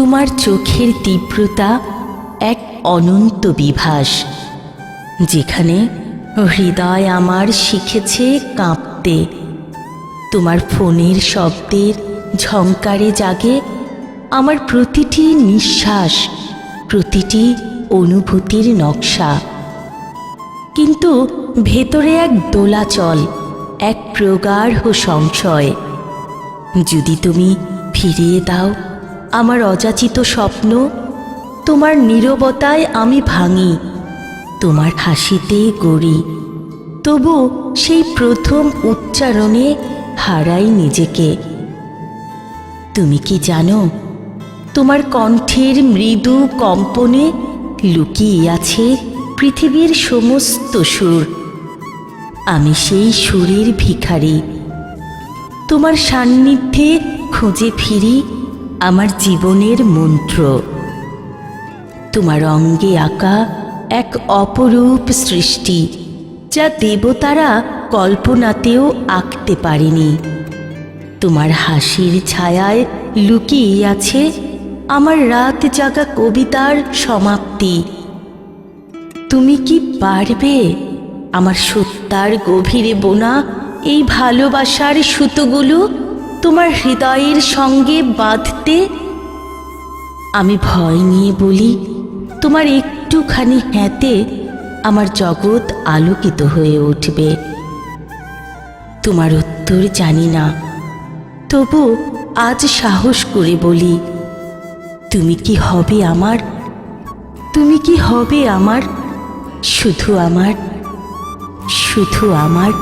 তোমার চোখের তীব্রতা এক অনন্ত বিভাস, যেখানে হৃদয় আমার শিখেছে কাঁপতে। তোমার ফোনের শব্দের ঝংকারে জাগে আমার প্রতিটি নিঃশ্বাস, প্রতিটি অনুভূতির নকশা। কিন্তু ভেতরে এক দোলাচল, এক প্রগাঢ় সংশয়। যদি তুমি ফিরিয়ে দাও আমার অযাচিত স্বপ্ন, তোমার নীরবতায় আমি ভাঙি, তোমার হাসিতে গড়ি। তবু সেই প্রথম উচ্চারণে হারাই নিজেকে। তুমি কি জানো, তোমার কণ্ঠের মৃদু কম্পনে লুকিয়ে আছে পৃথিবীর সমস্ত সুর। আমি সেই সুরের ভিখারি, তোমার সান্নিধ্যে খুঁজে ফিরি আমার জীবনের মন্ত্র। তোমার অঙ্গে আঁকা এক অপরূপ সৃষ্টি, যা দেবতারা কল্পনাতেও আঁকতে পারেনি। তোমার হাসির ছায়ায় লুকিয়ে আছে আমার রাত জাগা কবিতার সমাপ্তি। তুমি কি পারবে আমার সত্যার গভীরে বোনা এই ভালোবাসার সুতোগুলো? তোমার হৃদয়ের সঙ্গে বাঁধতে আমি ভয় নিয়ে বলি, তোমার একটুখানি হ্যাঁতে আমার জগৎ আলোকিত হয়ে উঠবে। তোমার উত্তর জানি না, তবু আজ সাহস করে বলি, তুমি কি হবে আমার? তুমি কি হবে আমার? শুধু আমার শুধু আমার।